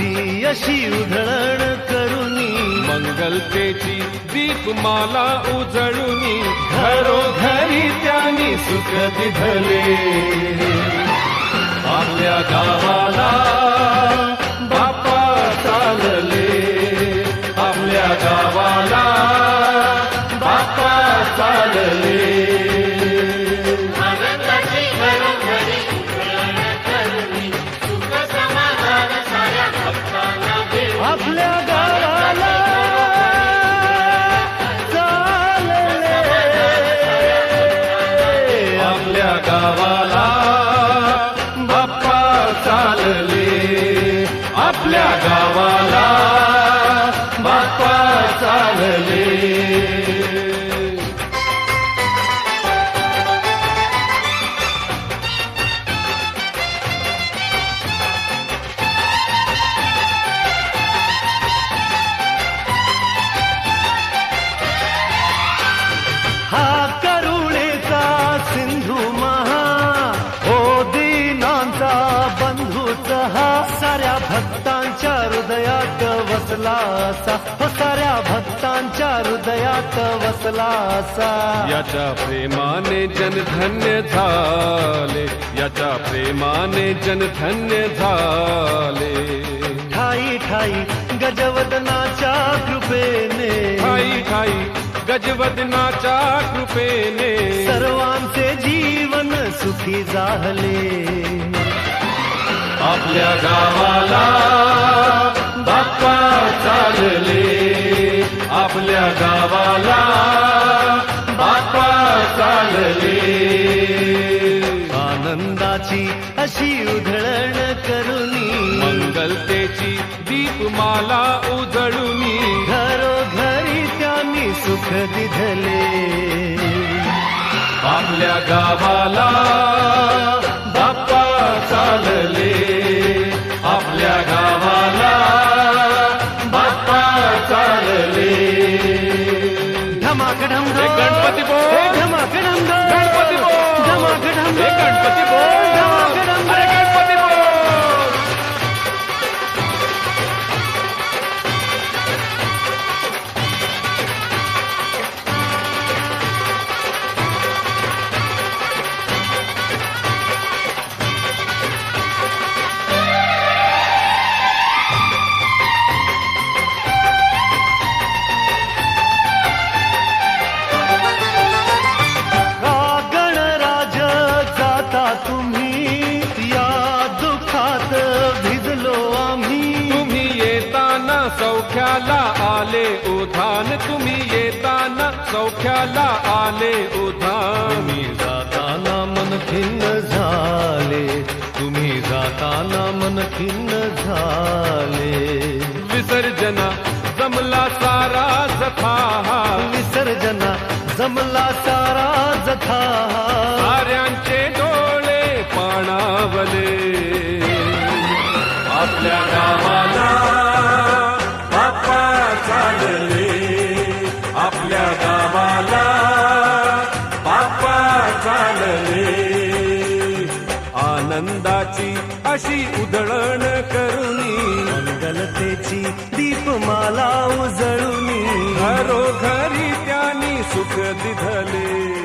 आनंदाची अशी उधळण करुनी. मंगलतेची दीपमाला उजळुनी. घरोघरी त्यांनी सुख दिधले आपल्या गावा चालले हा करुणेचा महा हो हा साऱ्या भक्तांच्या हृदयात वसला भक्तांच्या हृदयात वसला असा. याच्या प्रेमाने जनधन्य झाले. याच्या प्रेमाने जनधन्य झाले. ठाई ठाई गजवदनाच्या कृपेने. ठाई ठाई गजवदनाच्या कृपेने. सर्वांचे जीवन सुखी झाले. आपल्या गावाला बाप्पा चालले. आपल्या गावाला बाप्पा चालले. आनंदाची अशी उधळण करुनी मंगलतेची दीपमाला उजळुनी घरोघरी त्यांनी सुख दिधले. आपल्या गावाला हे गणपती सौख्याला आले उधान तुम्ही येताना सौख्याला आले उधान. जाताना मन खिन्न झाले तुम्ही जाताना मन खिन्न झाले. विसर्जना जमला सारा जथा विसर्जना जमला सारा जथा साऱ्यांचे आनंदाची अशी उधळण करुनी. मंगलतेची दीपमाला उजळुनी. घरोघरी त्यांनी सुख दिधले.